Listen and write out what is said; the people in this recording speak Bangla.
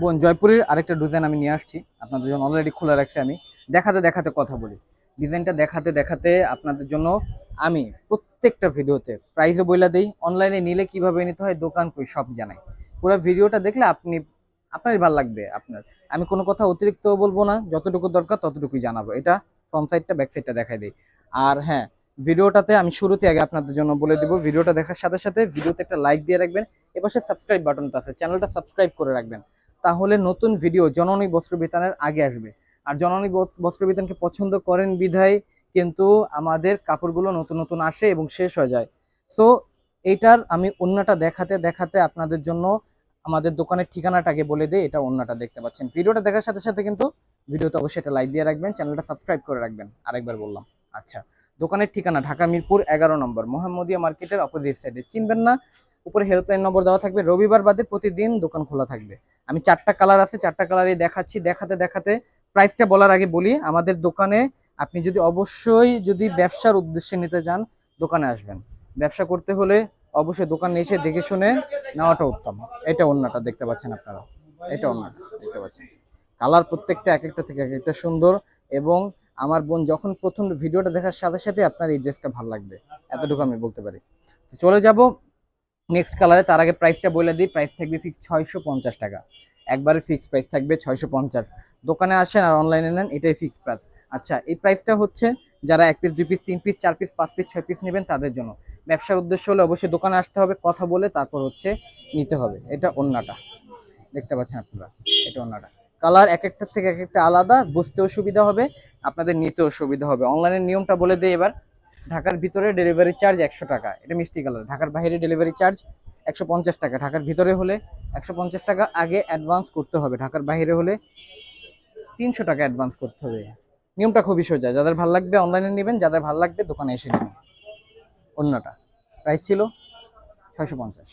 বোন, জয়পুরের আরেকটা ডিজাইন আমি নিয়ে আসছি। আপনাদের জন্য অলরেডি খোলা রাখছি আমি। দেখাতে দেখাতে কথা বলি। ডিজাইনটা দেখাতে দেখাতে আপনাদের জন্য আমি প্রত্যেকটা ভিডিওতে প্রাইসও বইলা দিই। অনলাইনে নিলে কীভাবে নিতে হয়, দোকান কই, সব জানাই। পুরো ভিডিওটা দেখলে আপনি, আপনারই ভালো লাগবে আপনার। আমি কোনো কথা অতিরিক্ত বলব না। যতটুকু দরকার ততটুকুই জানাব। এটা ফ্রন্ট সাইডটা ব্যাক সাইডটা দেখাই দিই। আর হ্যাঁ ভিডিওটাতে আমি শুরুতে আগে আপনাদের জন্য বলে দিব। ভিডিওটা দেখার সাথে সাথে ভিডিওতে একটা লাইক দিয়ে রাখবেন। এপাশে সাবস্ক্রাইব বাটনটা আছে। চ্যানেলটা সাবস্ক্রাইব করে রাখবেন। তাহলে নতুন ভিডিও জননী বস্ত্র বিতানের আগে আসবে। আর জননী বস- বস্ত্র বিতানকে পছন্দ করেন বিধায় কিন্তু আমাদের কাপড়গুলো নতুন নতুন আসে এবং শেষ হয়ে যায়। সো এইটার আমি অন্যটা দেখাতে দেখাতে আপনাদের জন্য আমাদের দোকানের ঠিকানাটা আগে বলে দিই, এটা অন্যটা দেখতে পাচ্ছেন। ভিডিওটা দেখার সাথে সাথে কিন্তু ভিডিওতে অবশ্যই একটা লাইক দিয়ে রাখবেন, চ্যানেলটা সাবস্ক্রাইব করে রাখবেন। আরেকবার বললাম আচ্ছা দোকানের ঠিকানা ঢাকা মিরপুর এগারো নম্বর, মোহাম্মদিয়া মার্কেটের অপোজিট সাইডে চিনবেন না উপরে হেল্পলাইন নম্বর দেওয়া থাকবে। রবিবার বাদে প্রতিদিন দোকান খোলা থাকবে। আমি চারটা কালার আছে, চারটা কালারই দেখাচ্ছি। দেখাতে দেখাতে প্রাইসটা বলার আগে বলি, আমাদের দোকানে আপনি যদি অবশ্যই যদি ব্যবসার উদ্দেশ্যে নিতে চান, দোকানে আসবেন। ব্যবসা করতে হলে অবশ্যই দোকান এসে দেখে শুনে নেওয়াটা উত্তম। এটা অন্যটা দেখতে পাচ্ছেন আপনারা। এটা অন্যটা দেখতে পাচ্ছেন। কালার প্রত্যেকটা এক একটা থেকে এক একটা সুন্দর এবং আমার বোন যখন প্রথম ভিডিওটা দেখার সাথে সাথে আপনার এই ড্রেসটা ভালো লাগবে। এতটুকু আমি বলতে পারি। চলে যাব নেক্সট কালারে তার আগে প্রাইসটা বলে দিই প্রাইস থাকবে ফিক্স ছয়শো পঞ্চাশ টাকা। একবারে ফিক্স প্রাইস থাকবে ছয়শো পঞ্চাশ। দোকানে আসেন আর অনলাইনে নেন, এটাই ফিক্স প্রাইস আচ্ছা এই প্রাইসটা হচ্ছে যারা এক পিস দুই পিস তিন পিস চার পিস পাঁচ পিস ছয় পিস নেবেন তাদের জন্য। ব্যবসার উদ্দেশ্য হলে অবশ্যই দোকানে আসতে হবে, কথা বলে তারপর হচ্ছে নিতে হবে। এটা অন্যটা দেখতে পাচ্ছেন আপনারা, এটা অন্যটা কালার এক একটার থেকে এক একটা আলাদা, বুঝতেও সুবিধা হবে, আপনাদের নিতেও সুবিধা হবে। অনলাইনের নিয়মটা বলে দিই এবার। ঢাকার ভিতরে ডেলিভারি চার্জ একশো টাকা। এটা মিষ্টি কালার। ঢাকার বাইরে ডেলিভারি চার্জ একশো পঞ্চাশ টাকা। ঢাকার ভিতরে হলে একশো পঞ্চাশ টাকা আগে অ্যাডভান্স করতে হবে। ঢাকার বাইরে হলে তিনশো টাকা অ্যাডভান্স করতে হবে। নিয়মটা খুবই সোজা। যাদের ভালো লাগবে অনলাইনে নেবেন, যাদের ভালো লাগবে দোকানে এসে নেবেন। অন্যটা। প্রাইস ছিল ছয়শো পঞ্চাশ।